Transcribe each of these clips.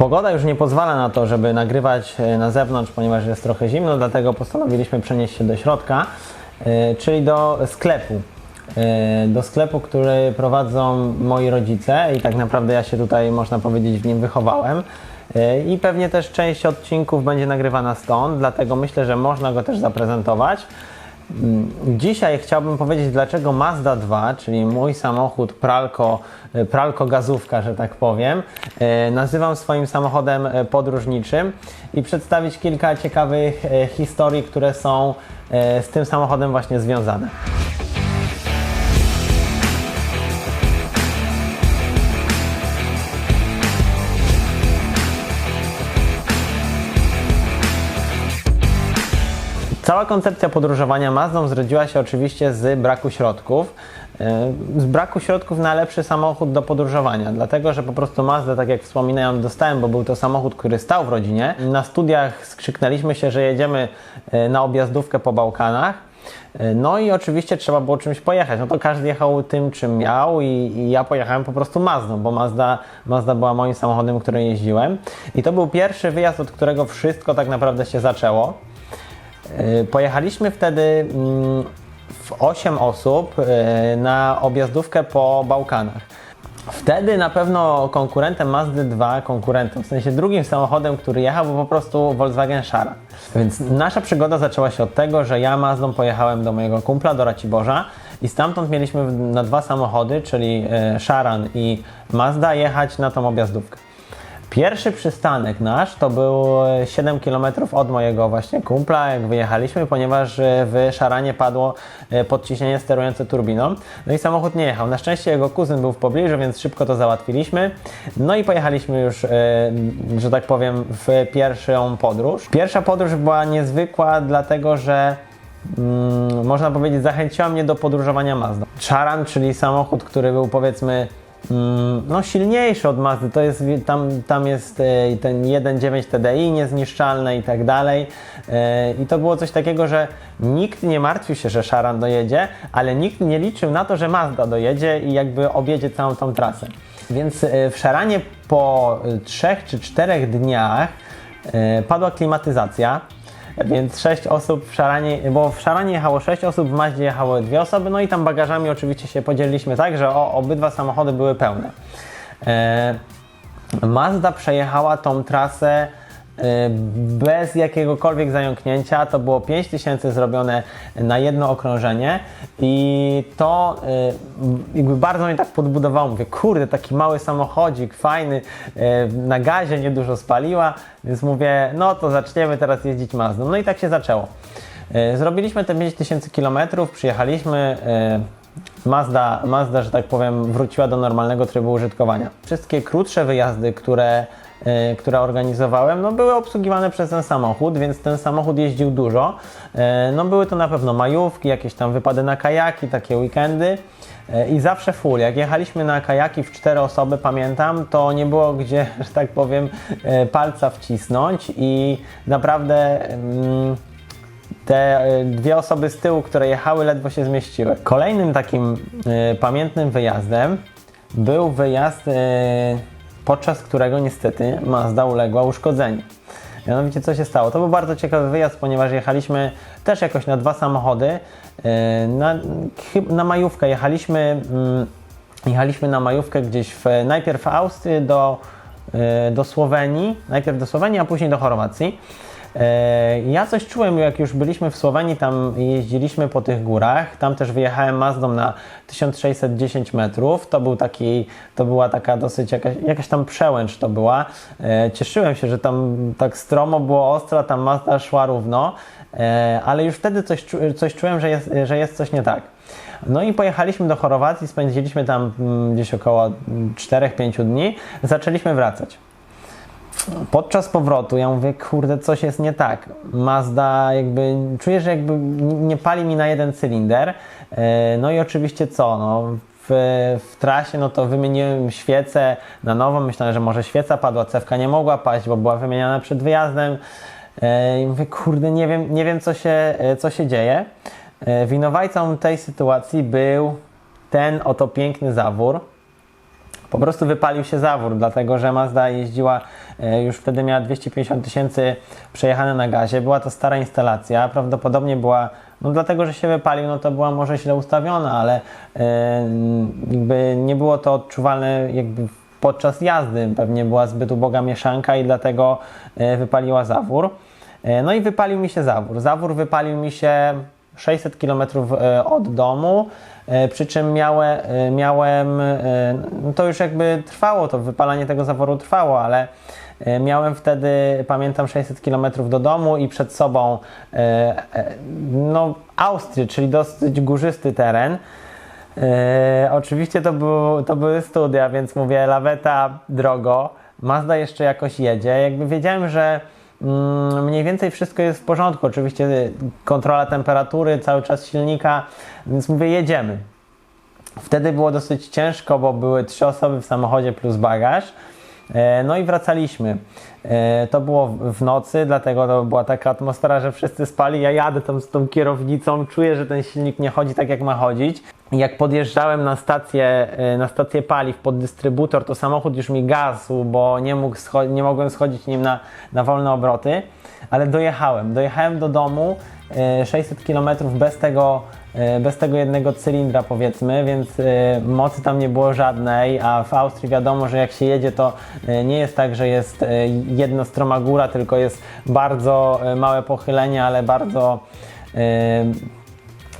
Pogoda już nie pozwala na to, żeby nagrywać e, na zewnątrz, ponieważ jest trochę zimno, dlatego postanowiliśmy przenieść się do środka, e, czyli do sklepu. E, Do sklepu, który prowadzą moi rodzice i tak naprawdę ja się tutaj, można powiedzieć, w nim wychowałem. I pewnie też część odcinków będzie nagrywana stąd, dlatego myślę, że można go też zaprezentować. Mm, Dzisiaj chciałbym powiedzieć, dlaczego Mazda 2, czyli mój samochód pralko, e, pralko gazówka, że tak powiem, e, nazywam swoim samochodem e, podróżniczym i przedstawić kilka ciekawych historii, które są z tym samochodem właśnie związane. Koncepcja podróżowania Mazdą zrodziła się oczywiście z braku środków. E, Z braku środków na lepszy samochód do podróżowania, dlatego że po prostu Mazdę, tak jak wspominałem, dostałem, bo był to samochód, który stał w rodzinie. Na studiach skrzyknęliśmy się, że jedziemy e, na objazdówkę po Bałkanach. E, No i oczywiście trzeba było czymś pojechać. No to każdy jechał tym, czym miał i, i ja pojechałem po prostu Mazdą, bo Mazda, Mazda była moim samochodem, którym jeździłem. I to był pierwszy wyjazd, od którego wszystko tak naprawdę się zaczęło. E, Pojechaliśmy wtedy mm, w 8 osób e, na objazdówkę po Bałkanach. Wtedy na pewno konkurentem Mazdy 2, konkurentem, w sensie drugim samochodem, który jechał, był po prostu Volkswagen Szara. Więc nasza przygoda zaczęła się od tego, że ja Mazdą pojechałem do mojego kumpla, do Raciborza i stamtąd mieliśmy na dwa samochody, czyli e, Szaran i Mazda, jechać na tą objazdówkę. Pierwszy przystanek nasz to był e, 7 km od mojego właśnie kumpla, jak wyjechaliśmy, ponieważ e, w szaranie padło e, podciśnienie sterujące turbiną. No i samochód nie jechał. Na szczęście jego kuzyn był w pobliżu, więc szybko to załatwiliśmy. No i pojechaliśmy już, e, że tak powiem, w pierwszą podróż. Pierwsza podróż była niezwykła, dlatego że mm, można powiedzieć, zachęciła mnie do podróżowania Mazdą. Charan, czyli samochód, który był powiedzmy no, silniejszy od Mazdy, to jest, tam, tam jest e, ten 1.9 TDI niezniszczalny i tak dalej. E, I to było coś takiego, że nikt nie martwił się, że Charan dojedzie, ale nikt nie liczył na to, że Mazda dojedzie i jakby objedzie całą tą trasę. Więc e, w Szaranie po e, trzech czy czterech dniach padła klimatyzacja. Więc 6 osób w Szaranie, bo w Szaranie jechało 6 osób, w Maździe jechały dwie osoby, no i tam bagażami oczywiście się podzieliliśmy tak, że o, obydwa samochody były pełne. E, Mazda przejechała tą trasę bez jakiegokolwiek zająknięcia. To było 5000 zrobione na jedno okrążenie i to e, jakby bardzo mnie tak podbudowało. Mówię, kurde, taki mały samochodzik, fajny, e, na gazie niedużo spaliła, więc mówię, no to zaczniemy teraz jeździć Mazdą. No i tak się zaczęło. Zrobiliśmy te 5000 km, przyjechaliśmy. Mazda, Mazda, że tak powiem, wróciła do normalnego trybu użytkowania. Wszystkie krótsze wyjazdy, które, e, które organizowałem, no, były obsługiwane przez ten samochód, więc ten samochód jeździł dużo. E, No, były to na pewno majówki, jakieś tam wypady na kajaki, takie weekendy. E, I zawsze full. Jak jechaliśmy na kajaki w cztery osoby, pamiętam, to nie było gdzie, że tak powiem, palca wcisnąć i naprawdę. mm, te dwie osoby z tyłu, które jechały, ledwo się zmieściły. Kolejnym takim pamiętnym wyjazdem był wyjazd, podczas którego niestety Mazda uległa uszkodzeniu. Mianowicie co się stało? To był bardzo ciekawy wyjazd, ponieważ jechaliśmy też jakoś na dwa samochody. y, Na, na majówkę jechaliśmy, mm, jechaliśmy na majówkę gdzieś w, najpierw w Austrii do, y, do Słowenii, najpierw do Słowenii, a później do Chorwacji. E, Ja coś czułem, jak już byliśmy w Słowenii, tam jeździliśmy po tych górach. Tam też wyjechałem Mazdą na 1610 metrów. To był taki, to była taka dosyć jakaś, jakaś tam przełęcz to była. E, Cieszyłem się, że tam tak stromo było ostro, tam Mazda szła równo, e, ale już wtedy coś, coś czułem, że jest, że jest coś nie tak. No i pojechaliśmy do Chorwacji, spędziliśmy tam mm, gdzieś około 4-5 dni. Zaczęliśmy wracać. Podczas powrotu ja mówię, kurde, coś jest nie tak. Mazda jakby, czuję, że jakby nie pali mi na jeden cylinder. E, No i oczywiście co, no w, w trasie no to wymieniłem świecę na nowo, myślałem, że może świeca padła, cewka nie mogła paść, bo była wymieniana przed wyjazdem. E, I mówię, kurde, nie wiem, nie wiem co, się, e, co się dzieje. Winowajcą tej sytuacji był ten oto piękny zawór, Po prostu wypalił się zawór, dlatego że Mazda jeździła, e, już wtedy miała 250 tysięcy przejechane na gazie. Była to stara instalacja, prawdopodobnie była, no dlatego że się wypalił, no to była może źle ustawiona, ale e, jakby nie było to odczuwalne jakby podczas jazdy. Pewnie była zbyt uboga mieszanka i dlatego e, wypaliła zawór. No i wypalił mi się zawór. Zawór wypalił mi się 600 km od domu, przy czym miałem, miałem, e, no to już jakby trwało, to wypalanie tego zaworu trwało, ale e, miałem wtedy, pamiętam, 600 km do domu i przed sobą e, e, no, Austrię, czyli dosyć górzysty teren. E, oczywiście to, był, to były studia, więc mówię, laweta drogo, Mazda jeszcze jakoś jedzie. Jakby wiedziałem, że mniej więcej wszystko jest w porządku. Oczywiście kontrola temperatury, cały czas silnika, więc mówię, jedziemy. Wtedy było dosyć ciężko, bo były trzy osoby w samochodzie plus bagaż. E, No i wracaliśmy. E, To było w nocy, dlatego to była taka atmosfera, że wszyscy spali. Ja jadę tam z tą kierownicą, czuję, że ten silnik nie chodzi tak, jak ma chodzić. Jak podjeżdżałem na stację, e, na stację paliw pod dystrybutor, to samochód już mi gasł, bo nie, mógł nie mogłem schodzić nim na, na wolne obroty. Ale dojechałem. Dojechałem do domu 600 km bez tego, e, bez tego jednego cylindra powiedzmy, więc e, mocy tam nie było żadnej, a w Austrii wiadomo, że jak się jedzie to e, nie jest tak, że jest e, jedna stroma góra, tylko jest bardzo e, małe pochylenie, ale bardzo, e,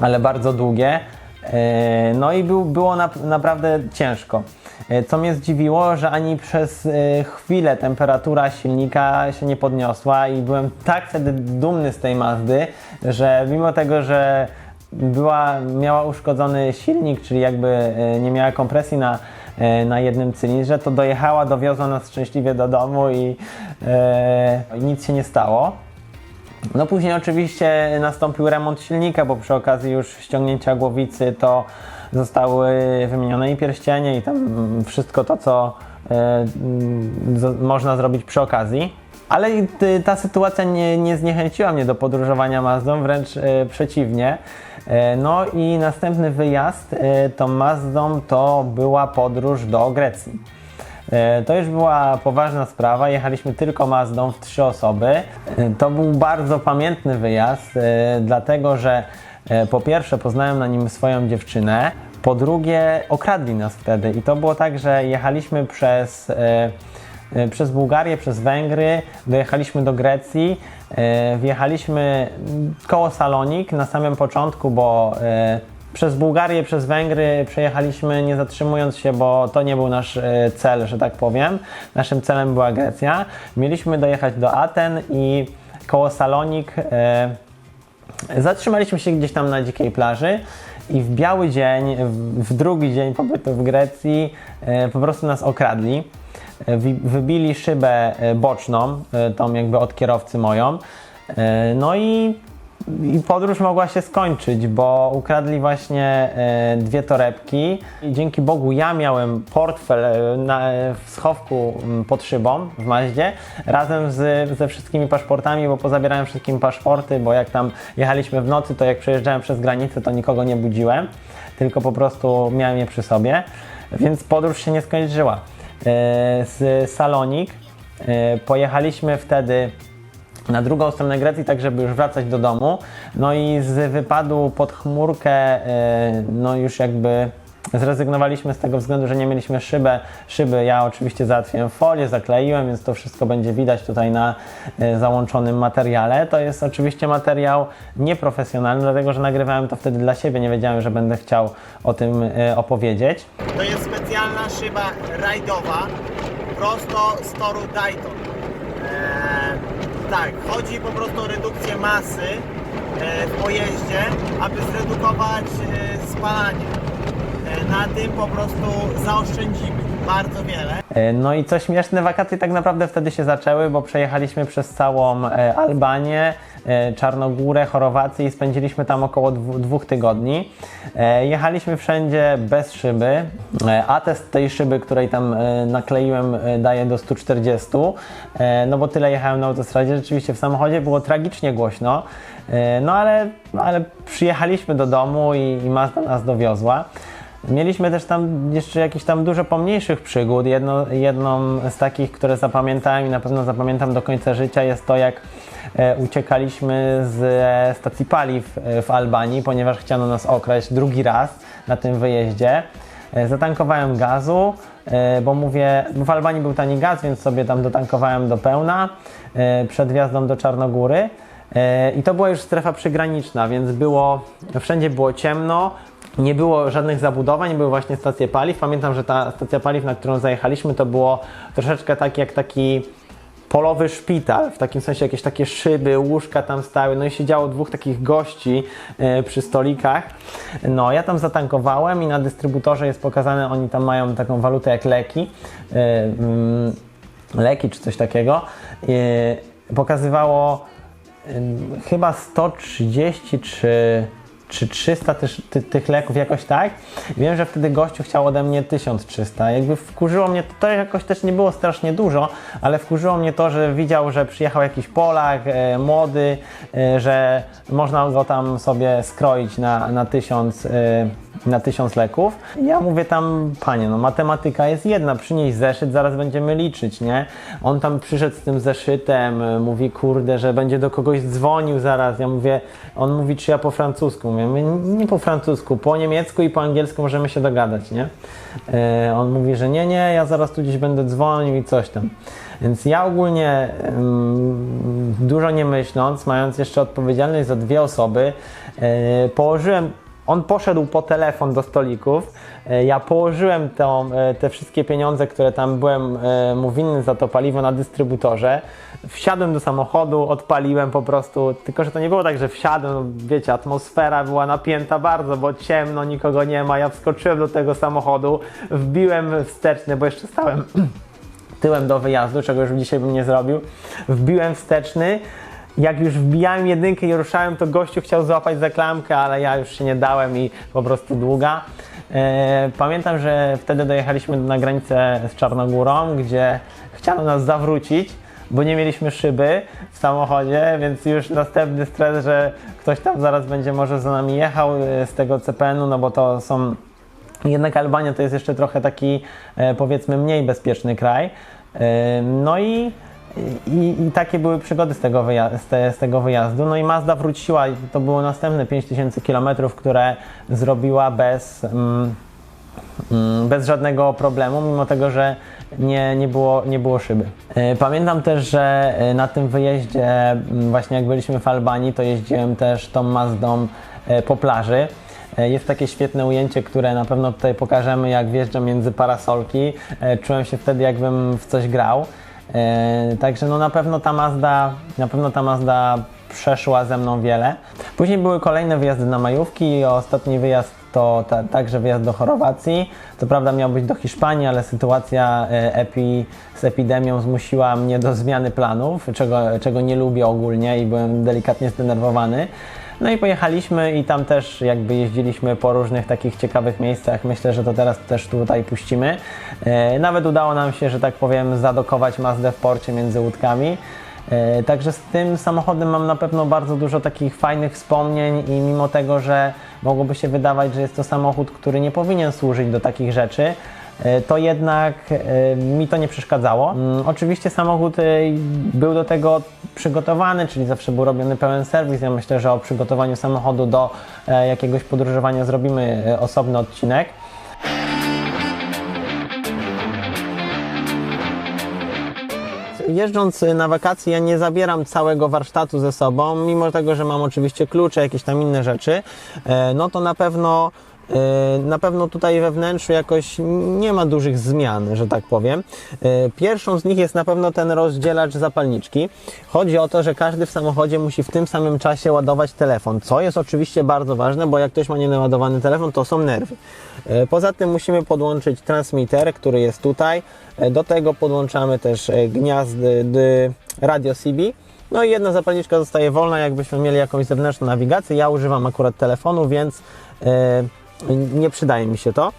ale bardzo długie. E, No i był, było nap- naprawdę ciężko. E, Co mnie zdziwiło, że ani przez e, chwilę temperatura silnika się nie podniosła i byłem tak wtedy dumny z tej Mazdy, że mimo tego, że była, miała uszkodzony silnik, czyli jakby e, nie miała kompresji na, na jednym cylindrze, to dojechała, dowiozła nas szczęśliwie do domu i e, nic się nie stało. No później oczywiście nastąpił remont silnika, bo przy okazji już ściągnięcia głowicy to zostały wymienione i pierścienie i tam wszystko to, co e, można zrobić przy okazji. Ale ta sytuacja nie, nie zniechęciła mnie do podróżowania Mazdą, wręcz e, przeciwnie. E, no i następny wyjazd tą Mazdą to była podróż do Grecji. To już była poważna sprawa. Jechaliśmy tylko Mazdą w trzy osoby. To był bardzo pamiętny wyjazd, dlatego że po pierwsze poznałem na nim swoją dziewczynę, po drugie okradli nas wtedy i to było tak, że jechaliśmy przez, e, e, przez Bułgarię, przez Węgry, dojechaliśmy do Grecji, e, wjechaliśmy koło Salonik na samym początku, bo e, przez Bułgarię, przez Węgry przejechaliśmy nie zatrzymując się, bo to nie był nasz e, cel, że tak powiem. Naszym celem była Grecja. Mieliśmy dojechać do Aten i koło Salonik e, zatrzymaliśmy się gdzieś tam na dzikiej plaży i w biały dzień, w, drugi dzień pobytu w Grecji e, po prostu nas okradli. E, wybili szybę e, boczną, tą jakby od kierowcy moją. No i i podróż mogła się skończyć, bo ukradli właśnie e, dwie torebki. I dzięki Bogu ja miałem portfel e, na, w schowku pod szybą w Maździe razem z, ze wszystkimi paszportami, bo pozabierałem wszystkim paszporty, bo jak tam jechaliśmy w nocy, to jak przejeżdżałem przez granicę, to nikogo nie budziłem, tylko po prostu miałem je przy sobie, więc podróż się nie skończyła. E, z Salonik e, pojechaliśmy wtedy na drugą stronę Grecji, tak żeby już wracać do domu. No i z wypadu pod chmurkę, e, no już jakby zrezygnowaliśmy z tego względu, że nie mieliśmy szybę. Szyby ja oczywiście załatwiłem folię, zakleiłem, więc to wszystko będzie widać tutaj na e, załączonym materiale. To jest oczywiście materiał nieprofesjonalny, dlatego że nagrywałem to wtedy dla siebie, nie wiedziałem, że będę chciał o tym e, opowiedzieć. To jest specjalna szyba rajdowa, prosto z toru Dayton. Eee, tak, chodzi po prostu o redukcję masy e, w pojeździe, aby zredukować e, spalanie. E, na tym po prostu zaoszczędzimy bardzo wiele. E, No i co śmieszne, wakacje tak naprawdę wtedy się zaczęły, bo przejechaliśmy przez całą e, Albanię, e, Czarnogórę, Chorwację i spędziliśmy tam około dwóch tygodni. Jechaliśmy wszędzie bez szyby. Atest tej szyby, której tam nakleiłem, daje do 140, e, no bo tyle jechałem na autostradzie. Rzeczywiście w samochodzie było tragicznie głośno, no ale, ale przyjechaliśmy do domu i, i Mazda nas dowiozła. Mieliśmy też tam jeszcze jakieś tam dużo pomniejszych przygód. Jedno, jedną z takich, które zapamiętałem i na pewno zapamiętam do końca życia jest to, jak e, uciekaliśmy z e, stacji paliw e, w Albanii, ponieważ chciano nas okraść drugi raz na tym wyjeździe. Zatankowałem gazu, bo mówię, bo w Albanii był tani gaz, więc sobie tam dotankowałem do pełna przed wjazdą do Czarnogóry. I to była już strefa przygraniczna, więc było, wszędzie było ciemno, nie było żadnych zabudowań, były właśnie stacje paliw. Pamiętam, że ta stacja paliw, na którą zajechaliśmy, to było troszeczkę tak jak taki polowy szpital, w takim sensie jakieś takie szyby, łóżka tam stały, no i siedziało dwóch takich gości e, przy stolikach. No, ja tam zatankowałem i na dystrybutorze jest pokazane, oni tam mają taką walutę jak leki, e, mm, leki czy coś takiego. E, pokazywało chyba 130 czy, czy 300 też, ty, tych leków jakoś tak. Wiem, że wtedy gościu chciał ode mnie 1300. Jakby wkurzyło mnie, to, to jakoś też nie było strasznie dużo, ale wkurzyło mnie to, że widział, że przyjechał jakiś Polak, e, młody, e, że można go tam sobie skroić na, na 1000 e, na tysiąc leków. I Ja mówię tam, panie, no matematyka jest jedna, przynieś zeszyt, zaraz będziemy liczyć, nie? On tam przyszedł z tym zeszytem, mówi, kurde, że będzie do kogoś dzwonił zaraz. Ja mówię, on mówi, czy ja po francusku? Mówię, "My nie po francusku, po niemiecku i po angielsku możemy się dogadać, nie? E, on mówi, że nie, nie, ja zaraz tu gdzieś będę dzwonił i coś tam. Więc ja ogólnie ym, dużo nie myśląc, mając jeszcze odpowiedzialność za dwie osoby, e, położyłem on poszedł po telefon do stolików. E, Ja położyłem tą, e, te wszystkie pieniądze, które tam byłem e, mu winny za to paliwo na dystrybutorze. Wsiadłem do samochodu, odpaliłem po prostu. Tylko, że to nie było tak, że wsiadłem, no, wiecie, atmosfera była napięta bardzo, bo ciemno, nikogo nie ma. Ja wskoczyłem do tego samochodu, wbiłem wsteczny, bo jeszcze stałem tyłem do wyjazdu, czego już dzisiaj bym nie zrobił. Wbiłem wsteczny. Jak już wbijałem jedynkę i ruszałem, to gościu chciał złapać za klamkę, ale ja już się nie dałem i po prostu długa. E, Pamiętam, że wtedy dojechaliśmy na granicę z Czarnogórą, gdzie chciano nas zawrócić, bo nie mieliśmy szyby w samochodzie, więc już następny stres, że ktoś tam zaraz będzie może za nami jechał e, z tego CPN-u, no bo to są jednak Albania to jest jeszcze trochę taki, e, powiedzmy, mniej bezpieczny kraj. No i, i, i takie były przygody z tego, z, te, z tego wyjazdu. No i Mazda wróciła i to było następne 5000 km, które zrobiła bez, mm, mm, bez żadnego problemu, mimo tego, że nie, nie, było, nie było szyby. E, Pamiętam też, że e, na tym wyjeździe, mm, właśnie jak byliśmy w Albanii, to jeździłem też tą Mazdą e, po plaży. Jest takie świetne ujęcie, które na pewno tutaj pokażemy, jak wjeżdżam między parasolki. Czułem się wtedy, jakbym w coś grał. E, Także no na pewno ta Mazda, na pewno ta Mazda przeszła ze mną wiele. Później były kolejne wyjazdy na majówki. Ostatni wyjazd to ta, także wyjazd do Chorwacji. To prawda miał być do Hiszpanii, ale sytuacja e, epi, z epidemią zmusiła mnie do zmiany planów, czego, czego nie lubię ogólnie i byłem delikatnie zdenerwowany. No i pojechaliśmy i tam też jakby jeździliśmy po różnych takich ciekawych miejscach. Myślę, że to teraz też tutaj puścimy. E, Nawet udało nam się, że tak powiem, zadokować Mazdę w porcie między łódkami. E, Także z tym samochodem mam na pewno bardzo dużo takich fajnych wspomnień i mimo tego, że mogłoby się wydawać, że jest to samochód, który nie powinien służyć do takich rzeczy, to jednak e, mi to nie przeszkadzało. Mm, Oczywiście samochód e, był do tego przygotowany, czyli zawsze był robiony pełen serwis. Ja myślę, że o przygotowaniu samochodu do e, jakiegoś podróżowania zrobimy e, osobny odcinek. Jeżdżąc na wakacje, ja nie zabieram całego warsztatu ze sobą, mimo tego, że mam oczywiście klucze, jakieś tam inne rzeczy, e, no to na pewno e, na pewno tutaj we wnętrzu jakoś nie ma dużych zmian, że tak powiem. E, Pierwszą z nich jest na pewno ten rozdzielacz zapalniczki. Chodzi o to, że każdy w samochodzie musi w tym samym czasie ładować telefon, co jest oczywiście bardzo ważne, bo jak ktoś ma nienaładowany telefon, to są nerwy. E, Poza tym musimy podłączyć transmitter, który jest tutaj. E, Do tego podłączamy też e, gniazdy radio CB. No i jedna zapalniczka zostaje wolna, jakbyśmy mieli jakąś zewnętrzną nawigację. Ja używam akurat telefonu, więc e, nie przydaje mi się to.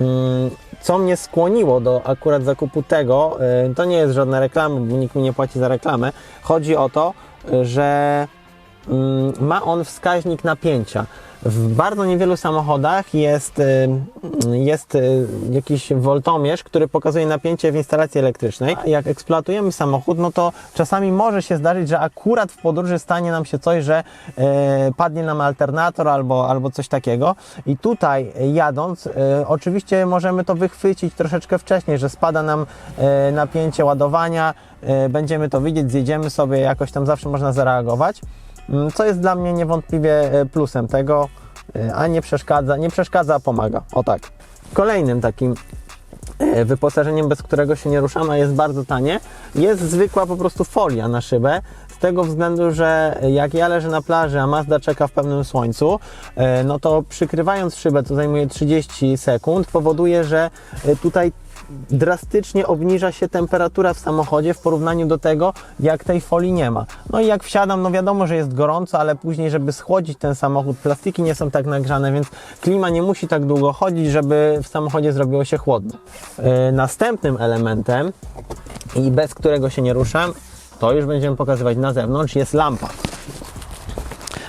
Mm, Co mnie skłoniło do akurat zakupu tego, e, to nie jest żadna reklama, bo nikt mi nie płaci za reklamę. Chodzi o to, że mm, ma on wskaźnik napięcia. W bardzo niewielu samochodach jest, y, jest y, jakiś woltomierz, który pokazuje napięcie w instalacji elektrycznej. Jak eksploatujemy samochód, no to czasami może się zdarzyć, że akurat w podróży stanie nam się coś, że e, padnie nam alternator albo, albo coś takiego. I tutaj e, jadąc, e, oczywiście możemy to wychwycić troszeczkę wcześniej, że spada nam napięcie ładowania, będziemy to widzieć, zjedziemy sobie, jakoś tam zawsze można zareagować. Mm, Co jest dla mnie niewątpliwie e, plusem tego, e, a nie przeszkadza, nie przeszkadza, pomaga. O tak. Kolejnym takim e, wyposażeniem, bez którego się nie ruszamy, jest bardzo tanie, jest zwykła po prostu folia na szybę. Z tego względu, że jak ja leżę na plaży, a Mazda czeka w pełnym słońcu, no to przykrywając szybę, to zajmuje 30 sekund, powoduje, że tutaj drastycznie obniża się temperatura w samochodzie w porównaniu do tego, jak tej folii nie ma. No i jak wsiadam, no wiadomo, że jest gorąco, ale później, żeby schłodzić ten samochód, plastiki nie są tak nagrzane, więc klima nie musi tak długo chodzić, żeby w samochodzie zrobiło się chłodno. Yy, następnym elementem, i bez którego się nie ruszam, to już będziemy pokazywać na zewnątrz, jest lampa.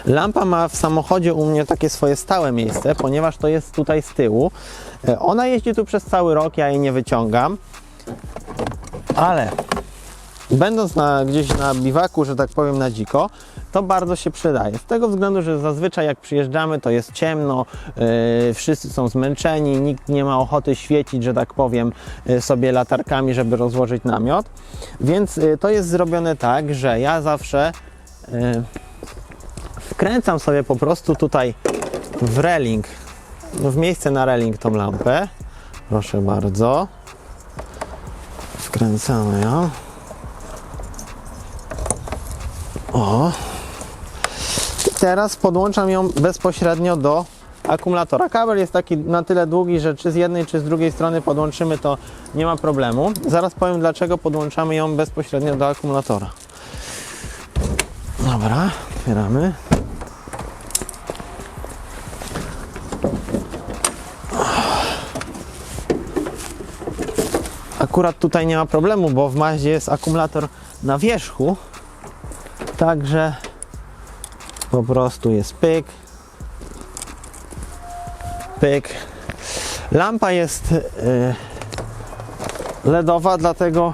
Lampa ma w samochodzie u mnie takie swoje stałe miejsce, ponieważ to jest tutaj z tyłu. E, Ona jeździ tu przez cały rok, ja jej nie wyciągam, ale będąc na, gdzieś na biwaku, że tak powiem na dziko, to bardzo się przydaje. Z tego względu, że zazwyczaj jak przyjeżdżamy, to jest ciemno, yy, wszyscy są zmęczeni, nikt nie ma ochoty świecić, że tak powiem, yy, sobie latarkami, żeby rozłożyć namiot. Więc yy, to jest zrobione tak, że ja zawsze yy, wkręcam sobie po prostu tutaj w reling, w miejsce na reling tą lampę. Proszę bardzo. Wkręcamy ją. O. I teraz podłączam ją bezpośrednio do akumulatora. Kabel jest taki na tyle długi, że czy z jednej, czy z drugiej strony podłączymy, to nie ma problemu. Zaraz powiem, dlaczego podłączamy ją bezpośrednio do akumulatora. Dobra, otwieramy. Akurat tutaj nie ma problemu, bo w Maździe jest akumulator na wierzchu. Także po prostu jest pyk. Pyk. Lampa jest y, LEDowa, dlatego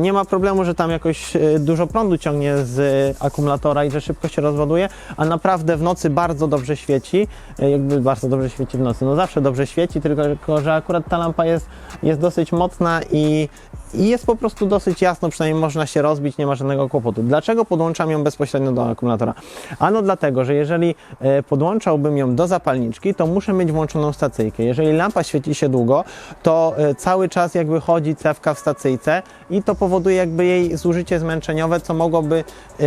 nie ma problemu, że tam jakoś y, dużo prądu ciągnie z akumulatora i że szybko się rozładuje, a naprawdę w nocy bardzo dobrze świeci. Y, Jakby bardzo dobrze świeci w nocy. No zawsze dobrze świeci, tylko że akurat ta lampa jest, jest dosyć mocna i, i jest po prostu dosyć jasno, przynajmniej można się rozbić, nie ma żadnego kłopotu. Dlaczego podłączam ją bezpośrednio do akumulatora? Ano dlatego, że jeżeli e, podłączałbym ją do zapalniczki, to muszę mieć włączoną stacyjkę. Jeżeli lampa świeci się długo, to e, cały czas jakby chodzi cewka w stacyjce i to powoduje jakby jej zużycie zmęczeniowe, co mogłoby e,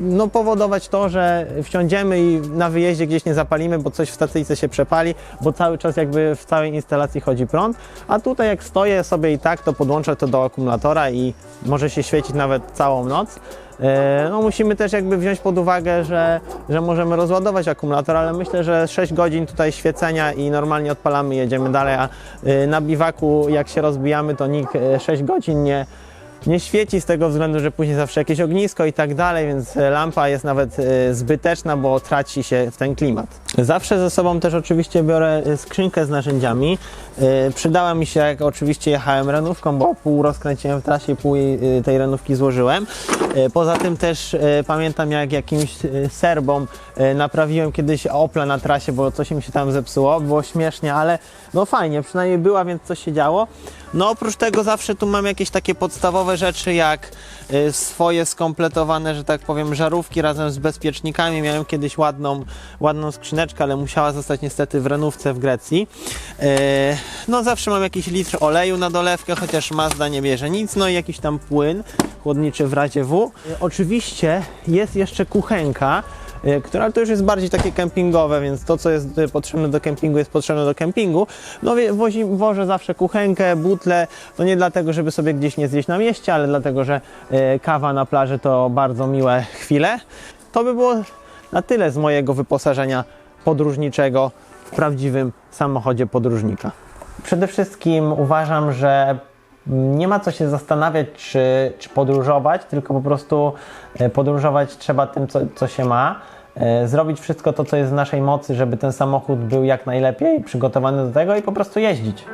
no, powodować to, że wsiądziemy i na wyjeździe gdzieś nie zapalimy, bo coś w stacyjce się przepali, bo cały czas jakby w całej instalacji chodzi prąd, a tutaj jak stoję sobie i tak, to podłączę to do akumulatora i może się świecić nawet całą noc. E, No musimy też jakby wziąć pod uwagę, że, że możemy rozładować akumulator, ale myślę, że 6 godzin tutaj świecenia i normalnie odpalamy jedziemy dalej, a e, na biwaku jak się rozbijamy, to nikt e, 6 godzin nie, nie świeci z tego względu, że później zawsze jakieś ognisko i tak dalej, więc e, lampa jest nawet e, zbyteczna, bo traci się w ten klimat. Zawsze ze sobą też oczywiście biorę e, skrzynkę z narzędziami. E, Przydała mi się, jak oczywiście jechałem renówką, bo pół rozkręciłem w trasie, pół e, tej renówki złożyłem. E, Poza tym też pamiętam, jak jakimś serbom naprawiłem kiedyś Opla na trasie, bo coś im się tam zepsuło. Było śmiesznie, ale no fajnie, przynajmniej była, więc coś się działo. No oprócz tego zawsze tu mam jakieś takie podstawowe rzeczy, jak swoje skompletowane, że tak powiem, żarówki razem z bezpiecznikami. Miałem kiedyś ładną, ładną skrzyneczkę, ale musiała zostać niestety w renówce w Grecji. No zawsze mam jakiś litr oleju na dolewkę, chociaż Mazda nie bierze nic, no i jakiś tam płyn chłodniczy w razie W. Oczywiście jest jeszcze kuchenka, y, która to już jest bardziej takie kempingowe, więc to, co jest y, potrzebne do kempingu, jest potrzebne do kempingu. No wozi, wożę zawsze kuchenkę, butle, no nie dlatego, żeby sobie gdzieś nie zjeść na mieście, ale dlatego, że y, kawa na plaży to bardzo miłe chwile. To by było na tyle z mojego wyposażenia podróżniczego w prawdziwym samochodzie podróżnika. Przede wszystkim uważam, że nie ma co się zastanawiać, czy, czy podróżować, tylko po prostu e, podróżować trzeba tym, co, co się ma. e, zrobić wszystko to, co jest w naszej mocy, żeby ten samochód był jak najlepiej przygotowany do tego i po prostu jeździć.